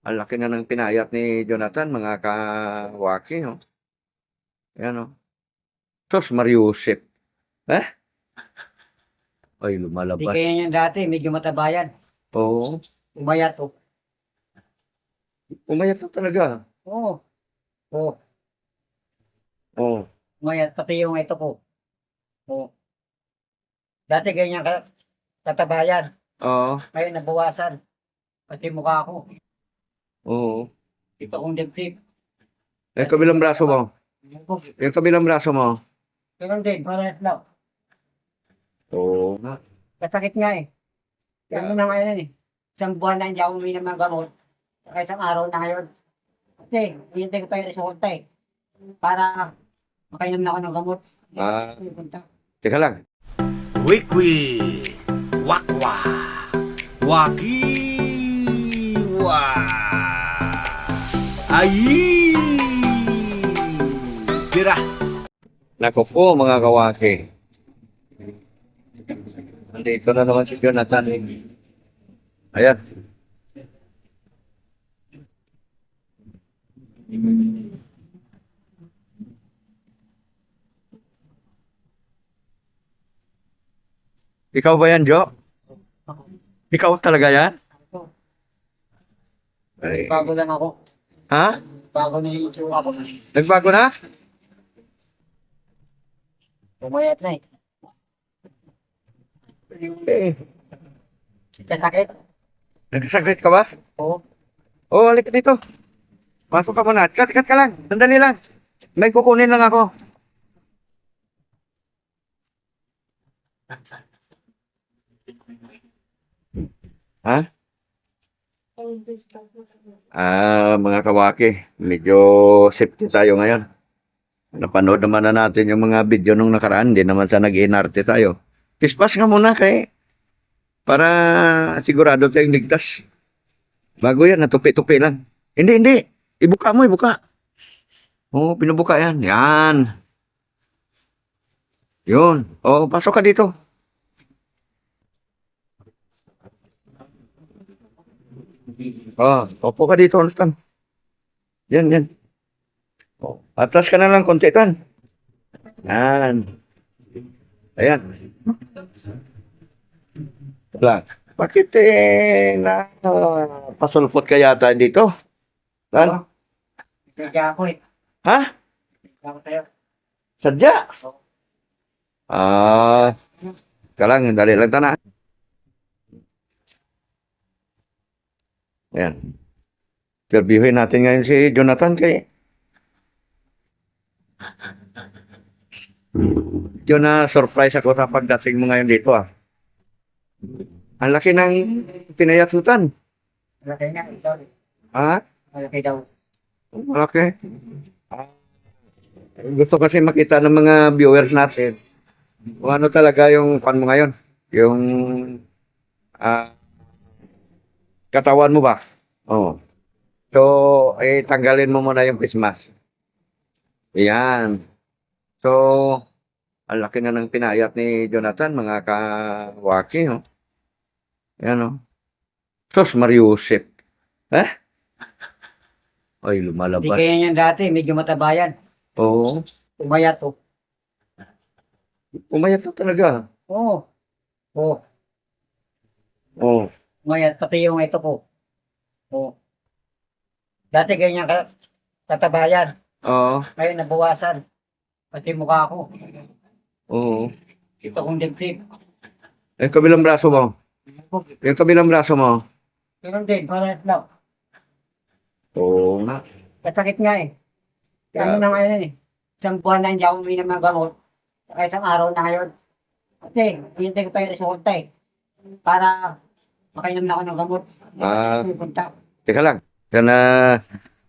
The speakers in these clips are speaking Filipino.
Ang laki na ng pinayat ni Jonathan, mga kawaki, no? Ayan, no? Sos Mariusip. Eh? Ay, Hindi lumalabas. kaya yan dati, medyo matabayan. Oo. Umayat oh. Umayat na talaga. Oo. Oo. Oo. Umayat, pati yung ito ko. Oo. Dati ganyan ka, tatabayan. Oo. Ngayon nabawasan. Pati mukha ko. Oo. Ito kong dibdib. Yung kabilang braso mo. Yung kabilang braso mo. Ganun din, parehas lang. Oo. Kasakit nga eh. Ganun na ngayon eh. Isang buwan na hindi ako uminom ng gamot. Saka isang araw na ngayon. Kasi, hintay ko pa yung resulta eh. Para makainom na ako ng gamot. Ah. Pupunta. Teka lang. Wikwi Wakwa Wakiwa Ayi Tira Nako po, mga kawaki. Nandito na naman si Jonathan. eh. Ayan. Ikaw ba yan, Jo? Ikaw talaga yan? Ay. Bago lang ako. Ha? Bago na yung itsura ko. Nagbago na? Umayat na eh. Eh, Kasakit. nagsakit ka ba? Oo. Oo, oh, halika dito. Pasok ka muna. Kat, kat ka lang. Sandali lang. May kukunin lang ako. Ha? Ah, mga kawaki, medyo safety tayo ngayon. Napanood naman na natin yung mga video nung nakaraan, hindi naman sa nag-inarte tayo. Pispas nga muna kay para sigurado tayong ligtas. Bago yan, natupi-tupi lang. Hindi, hindi. Ibuka mo, ibuka. Oo, pinubuka yan. Yan. Yun. Oo, pasok ka dito. Oh, opo ka dito, Tan. Yan, yan. Oh, atras ka na lang konti, Tan. Yan. Ayan. Lang. Bakit eh, na pasulpot ka yata dito? Tan? Kaya ako eh. Ha? Kaya ako tayo. Sadya? Ah, ka lang, dali lang tana. Ayan. Interviewin natin ngayon si Jonathan kay Yun na surprise ako sa pagdating mo ngayon dito ah. Ang laki ng pinayatutan. Malaki nga. Sorry. Ha? Malaki daw. Malaki. Ah, gusto kasi makita ng mga viewers natin kung ano talaga yung pan mo ngayon. Yung ah katawan mo ba? Oo. So, eh, tanggalin mo muna yung face mask. Yan. So, ang laki na ng pinayat ni Jonathan, mga kawaki, no? Yan, no? Sos Mariusip. Eh? Ay, Hindi lumalabas. kaya yan dati, medyo matabayan. Oo. Umayat oh. Umayat na talaga. Oo. Oo. Oo. Umayat, pati yung ito ko. Oo. Dati ganyan ka, tatabayan. Oo. Ngayon nabawasan. Pati mukha ko. Oo. Ito kong dibdib. Yung kabilang braso mo. Yung kabilang braso mo. Ganun din, parehas lang. Oo nga. Kasakit nga eh. Ano na ngayon eh. Isang buwan na hindi ako uminom ng gamot. Saka isang araw na ngayon. Kasi, hintay ko pa yung resulta eh. Para makainom na ako ng gamot. Ah. Pupunta. Teka lang. Sana,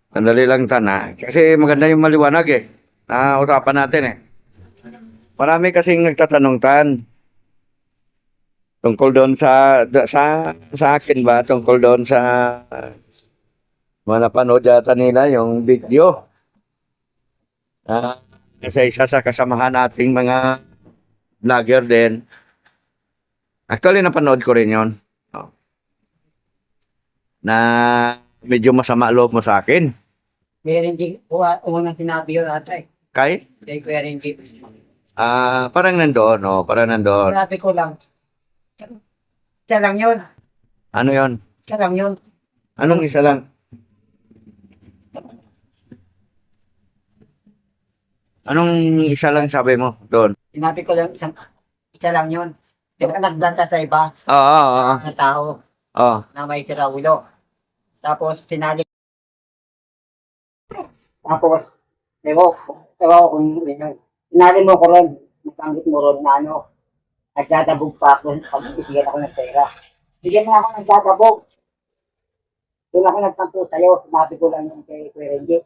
sandali lang tana. Kasi maganda yung maliwanag eh. Na usapan natin eh. Marami kasing nagtatanong tan. Tungkol doon sa, sa, sa akin ba? Tungkol doon sa mga napanood yata nila yung video. Ah, sa isa sa kasamahan nating mga vlogger din. Actually, napanood ko rin yon. Na medyo masama loob mo sa akin. Renji, uwa- unang sinabi yun ata eh. Kay? Kay Kuya Renji. Ah, parang nandoon, no? Parang nandoon. Sinabi ko lang, siya lang yun. Ano yon? Siya lang yun. Anong isa lang? Anong isa lang sabi mo doon? Sinabi ko lang, isang, isa lang yun. Nag-alagdan sa iba, Oo, oo, oo. na tao Oo. na may tirawilo. Tapos, sinali. Tapos, ewo, ewo kung yun. Sinali mo ko ron, natanggit mo ron na ano, nagdadabog pa ako, pag bisigan ako ng pera. Bigyan mo ako nagdadabog. Doon ako nagtampo sa'yo, sinabi ko lang yung kay Kuya Renji,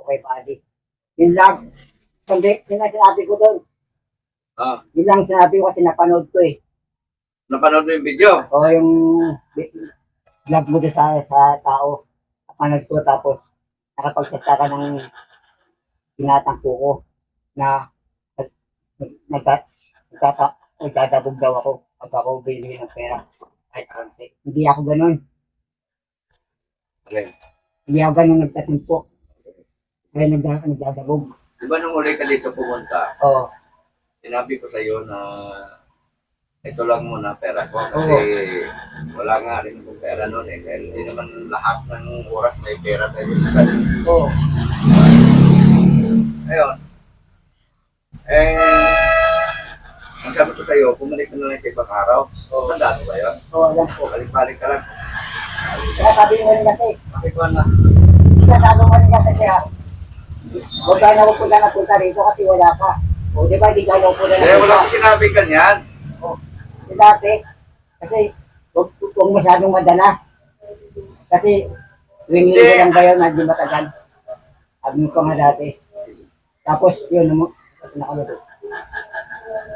o kay Buddy. Yun lang. Kundi, yun lang sinabi ko doon. Ah, Yun lang sinabi ko kasi napanood ko eh. napanood mo yung video? O yung vlog mo doon sa, sa tao. Napanood ko tapos nakapagsalita ka ng tinatangko ko na nagdadabog daw ako pag ako bili ng pera. Kahit konti. Hindi ako ganun. Okay. Hindi ako ganun nagtatimpo. Kaya nagda, nagdadabog. Di ba nung uli ka dito pumunta, Oo. sinabi ko sa iyo na ito lang muna pera ko kasi wala nga rin akong pera noon eh. Dahil hindi naman lahat ng oras may pera tayo. Oo. Ayun. Eh, ang sabi ko sa'yo, bumalik ka na lang sa ibang araw. O, tandaan mo ba yun? Oo, alam ko. Balik-balik ka lang. Kaya sabi mo rin kasi, Bakit ko na? Sinasado mo rin kasi ha. Huwag ka na pupunta na punta rito kasi wala ka. O di ba, di ka na pupunta na Eh, wala punta. akong sinabi ganyan. Di dati, kasi huwag huwag masyadong madala. Kasi tuwing linggo lang ba yun, hindi matagal. Sabi ko nga dati. Tapos yun, namo, nakalito.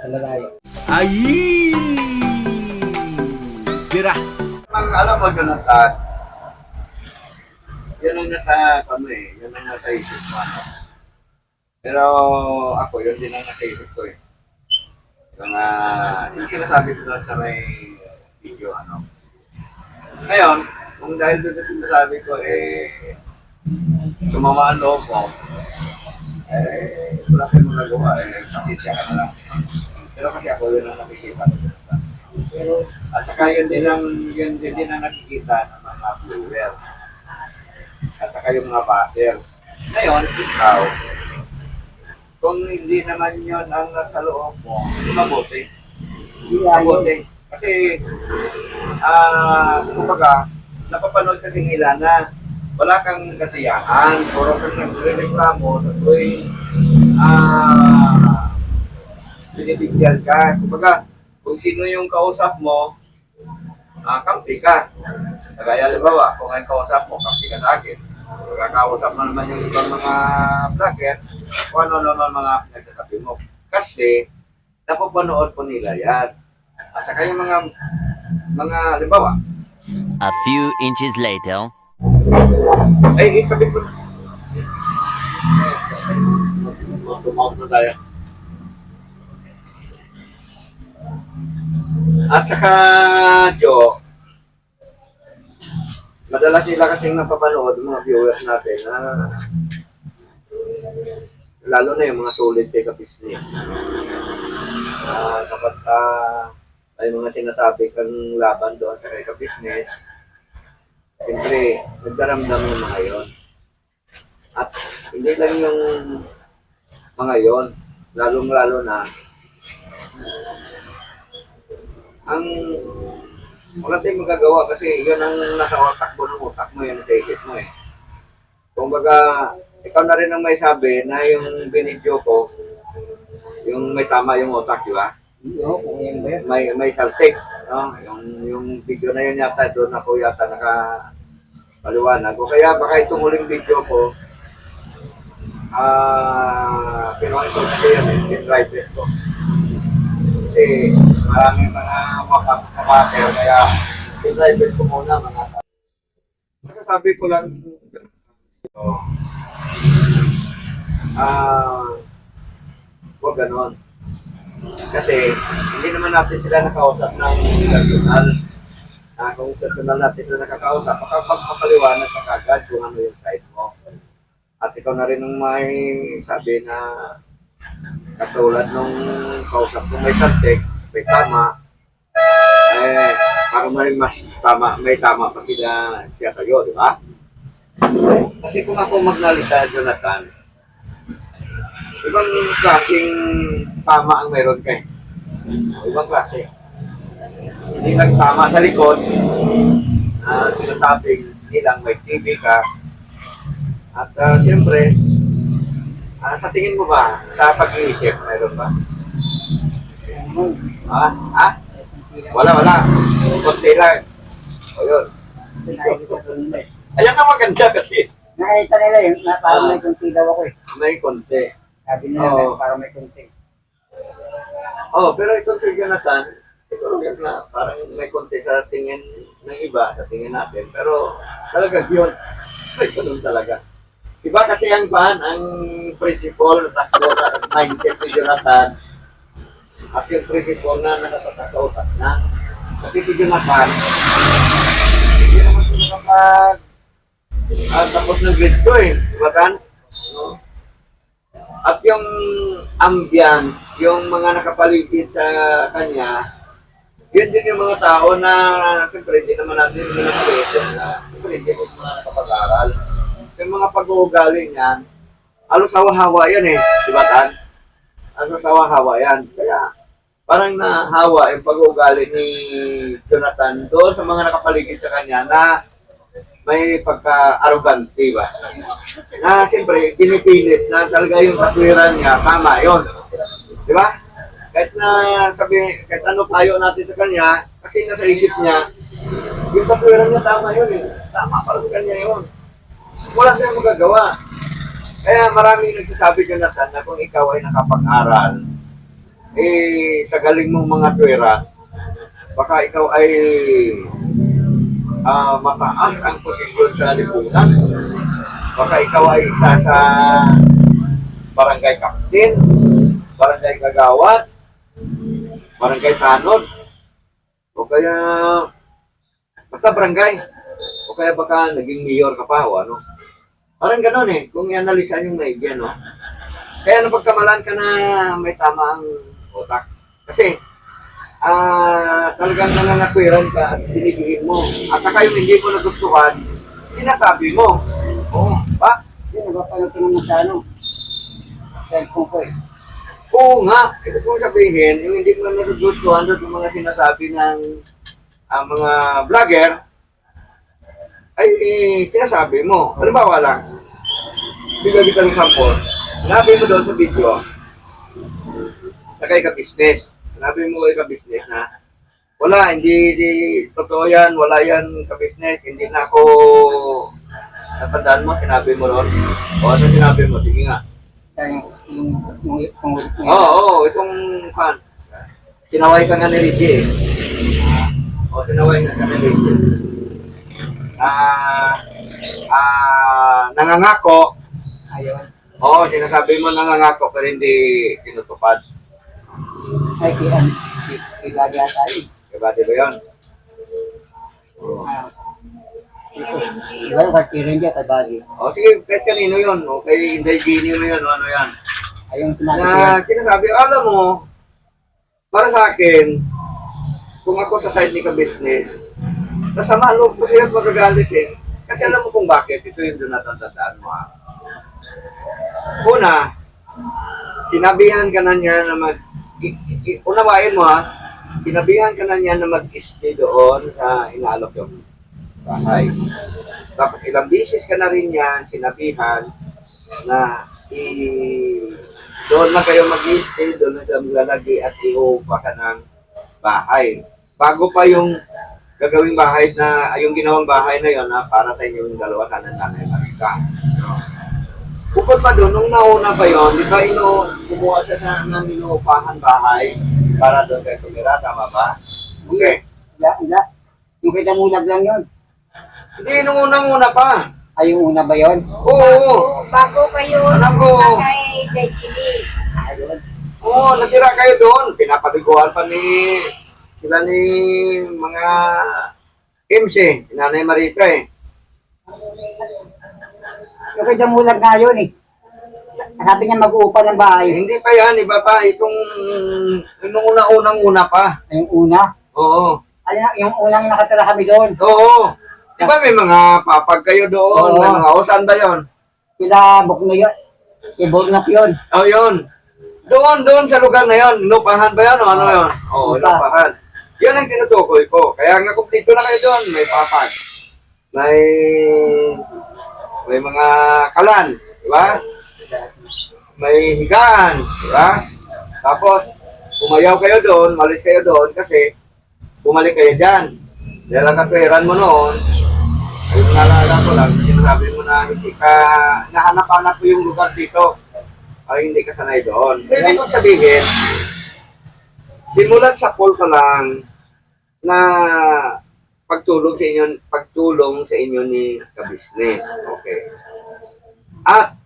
Sa malayo. Ay! Tira! Ang alam mo, Jonathan, yun ang nasa, ano eh, yun ang nasa isip mo, ano. Pero ako, yun din ang nasa isip ko eh. Ah, yung sinasabi ko sa may video, ano. Ngayon, kung dahil doon sa sinasabi ko, eh, sumama ang loob mo, eh, wala kayong magagawa, eh, sakit ka na lang. Pero kasi ako, yun ang nakikita ko. Pero, at saka yun din ang, yun din, din ang nakikita ng mga viewer. At saka yung mga baser. Ngayon, ikaw, kung hindi naman yun ang nasa loob mo, mabuti. Mabuti. Kasi, ah, kumbaga, napapanood ka nila na wala kang kasiyahan, puro kang nagre-reklamo tuwing ah, binibigyan ka. Kumbaga, kung sino yung kausap mo, ah, kampi ka. Kagaya halimbawa, kung ang kausap mo, kampi ka sa akin. Kausap mo naman yung ibang mga vlogger, kung ano naman mga pinagsasabi mo. Kasi, napapanood po nila yan. At saka yung mga, mga, halimbawa, A few inches later. ay, isabi ko. Tumawag na tayo. At saka, Jo, madalas nila kasing napapanood mga viewers natin na lalo na yung mga solid kay Kapisni. Ah, kapag ah, may mga sinasabi kang laban doon sa kay Kapisnes, siyempre, nagdaramdam yung mga yon. At hindi lang yung mga yon, lalong-lalo na ang wala tayong magagawa kasi yun ang nasa utak mo ng utak mo, yun ang isip mo eh. Kung baga, ikaw na rin ang may sabi na yung binidyo ko, yung may tama yung utak, di ba? Oo, kung may may saltik, no? Yung yung video na yun yata doon ako yata naka paliwanag. O kaya baka itong huling video ko ah kinuha ko kasi yun, eh, yung driver ko. Kasi maraming mga makapaser, kaya driver ko muna mga Masasabi ko lang ito. Ah, huwag ganon. Kasi hindi naman natin sila nakausap ng personal. Ah, kung personal natin na nakakausap, makapagpapaliwanag ka kagad kung ano yung side mo. At ikaw na rin ang may sabi na katulad nung kausap ko may subject, may tama, eh, para may mas tama, may tama pa sila siya sa'yo, di ba? Kasi kung ako magnalisa, Jonathan, ibang klaseng tama ang meron kay. Ibang klase. Hindi lang sa likod, uh, sinasabing hindi lang may TV ka. At uh, siyempre, ah, sa tingin mo ba, sa pag-iisip, meron ba? Ah, ah? Wala, wala. Konti lang. O yun. Ayan ang maganda kasi. Nakita nila yun, na parang may kunti daw ako eh. May konti. Sabi nila, Oo. parang may kunti. Oh, pero ito si Jonathan, ito rin na parang may konti sa tingin ng iba, sa tingin natin. Pero talaga yun, may ganun talaga. Iba kasi ang pan, ang principle, takbo na mindset ni Jonathan, at yung principle na nakatatak sa utak na. Kasi si Jonathan, hindi naman siya nakapag ah, tapos ng grade 2 eh, di ba kan? No? At yung ambience, yung mga nakapaligid sa kanya, yun din yung mga tao na, siyempre, hindi naman natin yung mga na, siyempre, hindi mga nakapag-aral. Yung mga pag-uugali niyan, halos hawa-hawa yan eh, di ba tan? Halos hawa-hawa yan. Kaya, parang nahawa yung pag-uugali ni Jonathan doon sa mga nakapaligid sa kanya na may pagka-arrogante ba? Na siyempre, pinipilit na talaga yung katwiran niya, tama yon Di ba? Kahit na sabi, kahit ano payo natin sa kanya, kasi nasa isip niya, yung katwiran niya tama yun eh. Tama para sa kanya yun. Wala siyang magagawa. Kaya maraming nagsasabi ka na na kung ikaw ay nakapag-aral, eh, sa galing mong mga twera, baka ikaw ay ah mataas ang posisyon sa lipunan. Baka ikaw ay isa sa barangay captain, barangay kagawad, barangay tanod, o kaya basta barangay, o kaya baka naging mayor ka pa o ano. Parang gano'n eh, kung i-analysan yung maigi, no? Kaya napagkamalan ka na may tama ang utak. Kasi, ah talagang nangangakwiran ka at binibigin mo. At saka yung hindi mo nagustuhan, sinasabi mo. Oo, ba? Yun, nagpapanood ko naman sa ano. Cellphone ko eh. Oo nga, ito kong sabihin, yung hindi mo nagustuhan doon yung mga sinasabi ng ang mga vlogger, ay eh, sinasabi mo. Halimbawa lang, bigyan kita ng sample, sinabi mo doon sa video, na kay ka-business. Sinabi mo kay ka-business na, wala, hindi, hindi, totoo yan, wala yan sa business, hindi na ako, natandaan mo, sinabi mo ron. O ano sinabi mo, sige nga. Oo, oo, itong kan. Sinaway ka nga ni Reggie eh. Oo, sinaway nga ka ni Reggie. Ah, ah, nangangako. Oo, sinasabi mo nangangako pero hindi tinutupad. Ay, kaya, kaya yata yun. Diba, di ba yun? Ah, Diba yung katirin niya kay Baggy? O sige, kahit kanino yun. O kay Inday Gini mo yun, o ano yan. Ayun, sinabi ko yan. Na sinasabi, alam mo, para sa akin, kung ako sa side ni ka-business, nasama loob ko siya magagalit eh. Kasi alam mo kung bakit, ito yung doon natatandaan mo ha. Una, sinabihan ka na niya na mag, unawain mo ha, sinabihan ka na niya na mag-stay doon sa inaalok yung bahay. Tapos ilang beses ka na rin yan, sinabihan na i doon na kayo mag-stay, doon na kayo maglalagi at iupa ka ng bahay. Bago pa yung gagawing bahay na, yung ginawang bahay na yon na para sa inyong dalawa ka ng nanay Marika. Bukod pa doon, nung nauna pa yon, di ba ino, kumuha siya na, ng inuupahan bahay para doon kayo tumira, tama ba? Okay. Wala, wala. Yung kita mulag lang yun. Hindi, nung unang-una pa. Ay, yung una ba yun? Oo. Bago kayo Alam ko. kay Destiny. Ayun. Oo, natira kayo doon. Pinapatiguan pa ni sila ni mga Kimsi, Nanay Marita eh. Kay Damulag nga yun eh. Sabi niya mag-uupa ng Eh, bahay. Hindi pa yan, iba pa. Itong, yung una-unang-una pa. Yung una. Oo. Ay, yung unang nakatira kami doon. Oo. Di ba may mga papag kayo doon? Oo. May mga, o saan ba yun? Sila Bukno yun. Si Bornok yun. Oh, yun. Doon, doon sa lugar na yun. Lupahan ba yan o ano yun? Oo, Lupa. lupahan. Yan ang tinutukoy ko. Kaya nga kumpleto na kayo doon. May papag. May, may mga kalan. Di ba? May higaan. Di ba? Tapos, umayaw kayo doon, malis kayo doon kasi bumalik kayo dyan. Dahil ang katwiran mo noon, ay naalala ko lang, sinasabi mo na hindi ka, nahanap-hanap mo yung lugar dito. Ay hindi ka sanay doon. Ibig kong sabihin, simulat sa pool pa lang na pagtulong sa inyo, pagtulong sa inyo ni ka-business. Okay. At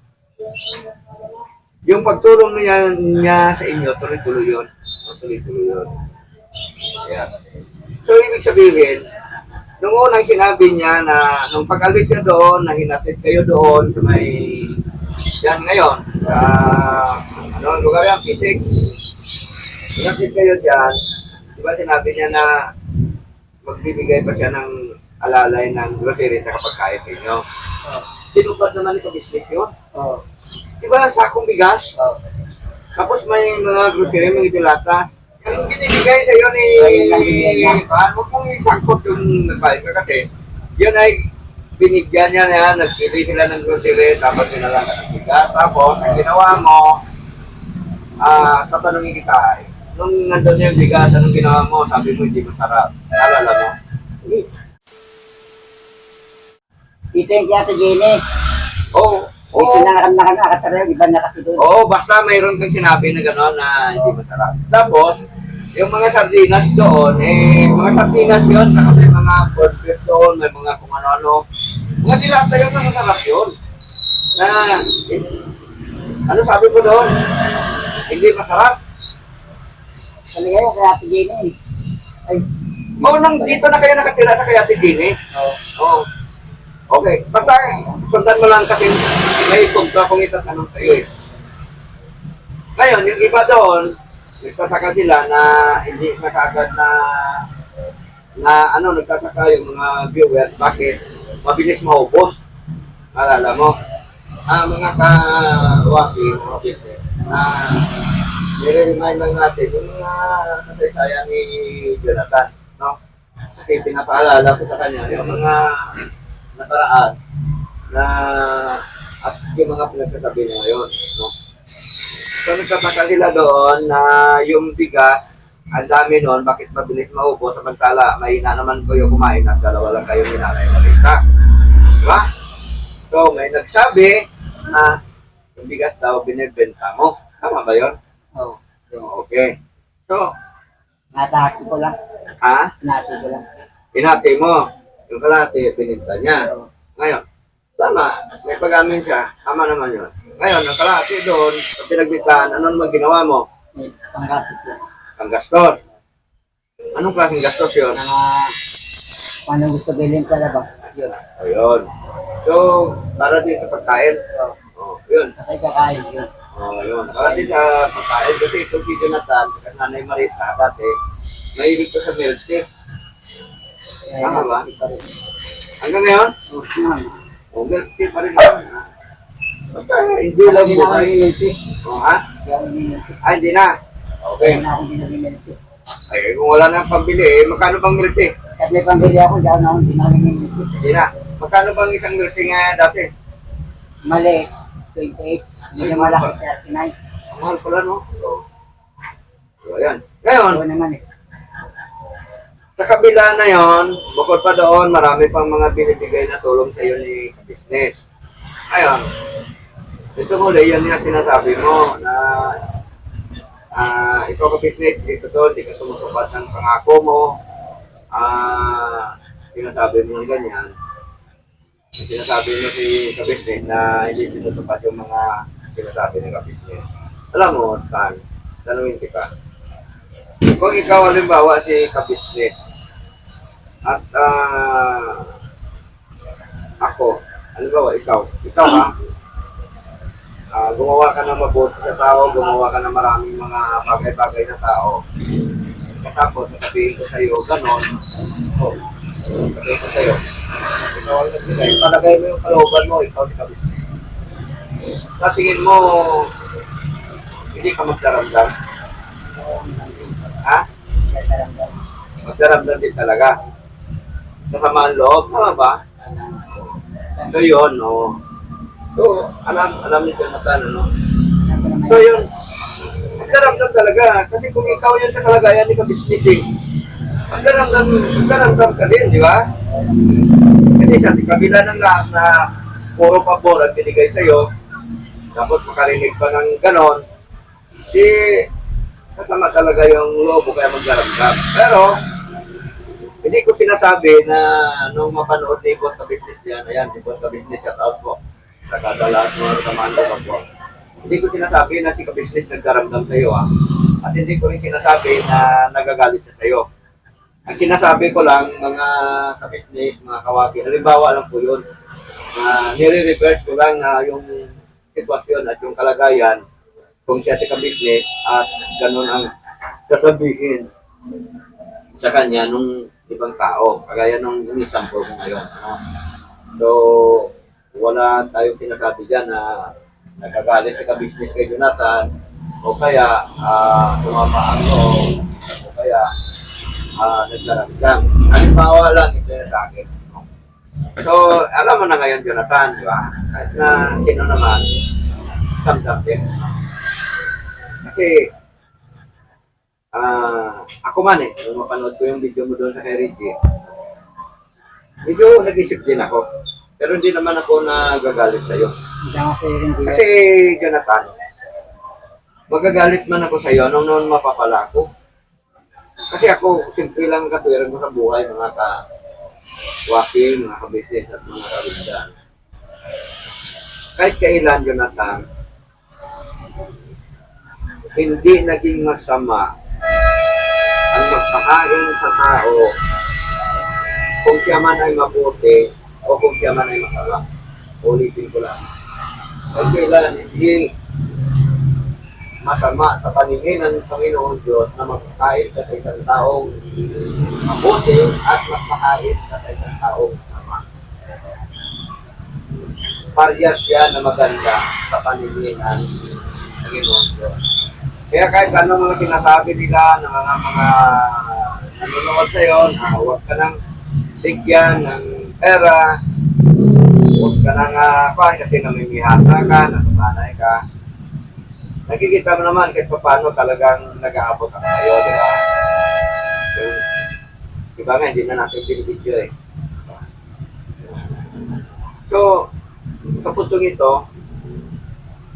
yung pagtulong niya, niya sa inyo, tuloy-tuloy yun. Tuloy-tuloy yun. Ayan. So, ibig sabihin, nung unang sinabi niya na nung pag-alis niya doon, na hinatid kayo doon sa may yan ngayon, sa ano ang lugar yan, P6. Hinatid kayo dyan, di ba sinabi niya na magbibigay pa siya ng alalay ng grocery sa kapagkain ninyo. Sinubad naman ito business yun. Oo. Di ba sakong bigas? Oo. Tapos may mga grocery, mga dilata. Yung binibigay sa iyo ni... Huwag mong isangkot yung nagbayad ka kasi yun ay binigyan niya na nagpili sila ng grocery tapos sinala ka ng bigas. Tapos, ang ginawa mo, ah, tatanungin kita ay, nung nandun yung bigas, anong ginawa mo? Sabi mo, hindi masarap. Naalala mo? Hindi. Dito yung sa Jenny. Oo. Dito Oo. na nakam nakam nakatira yung iba na kasi doon. Oo, basta mayroon kang sinabi na gano'n na hindi masarap. Tapos, yung mga sardinas doon, eh, mga sardinas yun, saka may mga corn beef doon, may mga kung ano-ano. Mga dilata yun na masarap yun. Na, eh, ano sabi mo doon? Hindi masarap. Sabi kayo kaya sa Jenny. Ay. Oo, nang dito na kayo nakatira sa Kayati Dini. Oo. Oo. Okay. Basta, sundan mo lang kasi may punto akong itatanong sa iyo eh. Ngayon, yung iba doon, nagtataka sila na hindi nakagad na na ano, nagtataka yung mga viewers, bakit mabilis maubos. Alala mo, ah, mga mga business, ah, nire-remind lang natin yung mga kasaysayan ni Jonathan, no? Kasi pinapaalala ko sa kanya yung mga nakaraan na at yung mga pinagsasabi niya ngayon, no? So nagtataka sila doon na yung bigas, ang dami noon, bakit mabilis maubos samantala mahina naman kayo kumain at dalawa lang kayo ninanay malita. Di ba? So may nagsabi na yung bigas daw binibenta mo. Tama ba yun? Oo. Okay. So, Nataki ko lang. ha? Nataki ko lang. Hinati mo. Yung kalahati, pininta niya. Ngayon, tama, may pag-amin siya. Tama naman yun. Ngayon, ang kalahati doon, sa pinagbitahan, ano naman ginawa mo? May panggastos lang. Ang gastos. Anong klaseng gastos yun? Mga paano gusto bilhin pala ba? Yun. Ayun. So, para din sa pagkain. Oo. Oh, yun. Sakay kakain yun. Oh, yun. Din sa pagkain. Kasi itong si Jonathan, kasi nanay Marita, dati, mahilig ko sa milk. Kaya Tama ba? Hanggang ngayon, oh, milk tea pa rin yun. Basta, hindi lang na ako buhay. binilti. Oh, ha? Ah, hindi na. Okay. Hindi na ako binilti. Ay, kung wala nang pambili, eh, magkano bang milk? At may pambili ako, hindi ako na hindi na ako binilti. Hindi na. Magkano bang isang milk tea nga dati? Mali. 28. Hindi na malaki 39. Ang mahal pala, no? So, so ayan. Ngayon, Oo naman eh. Sa kabila na yon, bukod pa doon, marami pang mga binibigay na tulong sa iyo ni business. Ngayon, ito muli, yan yung sinasabi mo na ah ikaw ka business, dito to, hindi ka tumusupad ng pangako mo. Ah, sinasabi mo ng ganyan. Sinasabi mo si ka-business na hindi tinutupad yung mga sinasabi ng ka-business. Alam mo, Tan, tanungin kita. Kung ikaw halimbawa si ka-business, At ah, ako, ba, ikaw, ikaw ha, Ah, gumawa ka ng mabuti sa tao, gumawa ka ng maraming mga bagay-bagay na tao. Tapos, sasabihin ko sa'yo, ganon, oh, sasabihin ko sa'yo, ikaw ang nagbigay, palagay mo yung kalooban mo, ikaw si kabisnes. Sa tingin mo, hindi ka magdaramdam. Ha? Magdaramdam din talaga. Sa samaan loob, tama ba? So yun, no. So, alam, alam ni Jonathan, ano? So yun, magdaramdam talaga. Kasi kung ikaw yun sa kalagayan ni ka-businessing, magdaramdam, magdaramdam ka din, di ba? Kasi sa kabila ng lahat na puro pabor at binigay sa'yo, tapos makarinig pa ng ganon, di kasama talaga yung loob mo kaya magdaramdam. Pero, hindi ko sinasabi na nung mapanood ni Boss Business yan, ayan, si Boss Business, shout out po. Nakadala at mga kamando ko po. Hindi ko sinasabi na si ka Business nagdaramdam sa iyo, ha. At hindi ko rin sinasabi na nagagalit siya sa iyo. Ang sinasabi ko lang, mga ka-business, mga kawaki, halimbawa lang po yun. Uh, nire-reverse ko lang na yung sitwasyon at yung kalagayan kung siya si ka-business at ganun ang sasabihin sa kanya nung ibang tao, kagaya nung inisample ko ngayon. No? So, wala tayong sinasabi dyan na nagagalit sa ka-business kay Jonathan o kaya uh, tumama loob o kaya uh, nagdaramdam. Halimbawa lang ito yung no? So, alam mo na ngayon, Jonathan, di ba? Kahit na sino naman, damdam din. Kasi, ah, ako man eh, nung mapanood ko yung video mo doon sa kay Reggie, medyo nag-isip din ako. Pero hindi naman ako nagagalit sa'yo. Kasi, Jonathan, magagalit man ako sa'yo nung noon mapapala ko. Kasi ako, simple lang katwiran ko sa buhay, mga ka waki, mga ka-business at mga karindan. Kahit kailan, Jonathan, hindi naging masama ang magpakain sa tao kung siya man ay mabuti o kung siya man ay masama. Ulitin ko lang. Kahit kailan, hindi masama sa paningin ng Panginoon Diyos na magpakain ka sa isang taong mabuti at magpakain ka sa isang taong masama. Paryas yan na maganda sa paningin ng Panginoon Diyos. Kaya kahit ano mga sinasabi nila ng mga mga nanonood sa'yo na huwag ka nang bigyan ng pera, huwag ka nang uh, kasi namimihasa ka, nasasanay ka. Nakikita mo naman kahit paano talagang nag-aabot ang kayo, di ba? So, di ba nga, hindi na natin pinibidyo eh. So, sa puntong ito,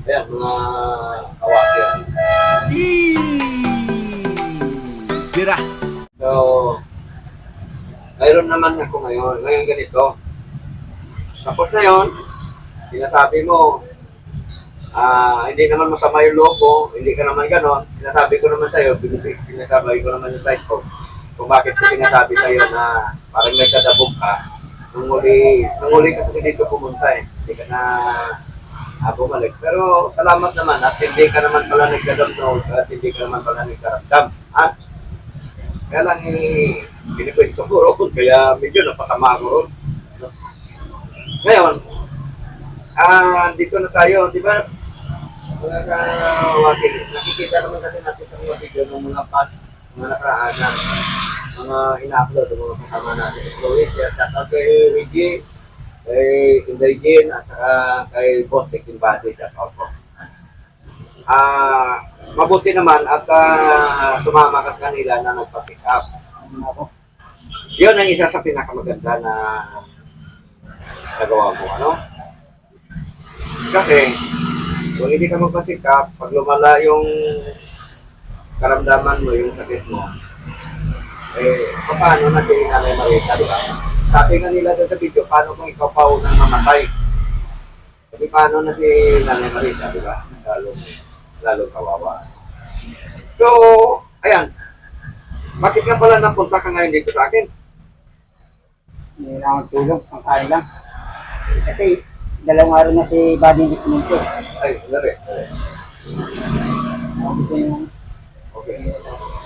ayan, mga kawakir. Tira. So, mayroon naman ako ngayon. Ngayon ganito. Tapos na yun, sinasabi mo, ah hindi naman masama yung loob hindi ka naman ganon. Sinasabi ko naman sa'yo, binibig, sinasabi ko naman yung side ko, kung bakit ko sinasabi sa'yo na parang nagkadabog ka. Nung muli, nung muli ka dito pumunta eh. Hindi ka na ah, bumalik. Pero salamat naman at hindi ka naman pala nagkadamdam at hindi ka naman pala nagkaramdam. At kaya lang eh, pinikwento ko ron, kaya medyo napakama ko ron. Ngayon, ah, dito na tayo, di ba? Mga kawakil, nakikita naman kasi natin sa mga video ng mga past, mga nakaraan na mga ina-upload ng mga kasama natin. So, yes, shout out kay Reggie, kay Inday Jean, at saka kay Boss Tekin Body, shout out po. Ah, mabuti naman at ah, sumama ka kanila na nagpa-pick up. Yun ang isa sa pinakamaganda na nagawa mo, ano? Kasi, kung hindi ka magpasikap, pag lumala yung karamdaman mo, yung sakit mo, eh, paano na si Nanay Marita, di ba? Sabi nga nila sa video, paano kung ikaw pa unang mamatay? Sabi, paano na si Nanay Marita, di ba? Lalo, lalo kawawa. So, ayan. Bakit nga pala napunta ka ngayon dito sa akin? Hindi na akong kain lang. Kasi dalawang araw na si Buddy pumunta. Ay, yung Okay. Ay, ako.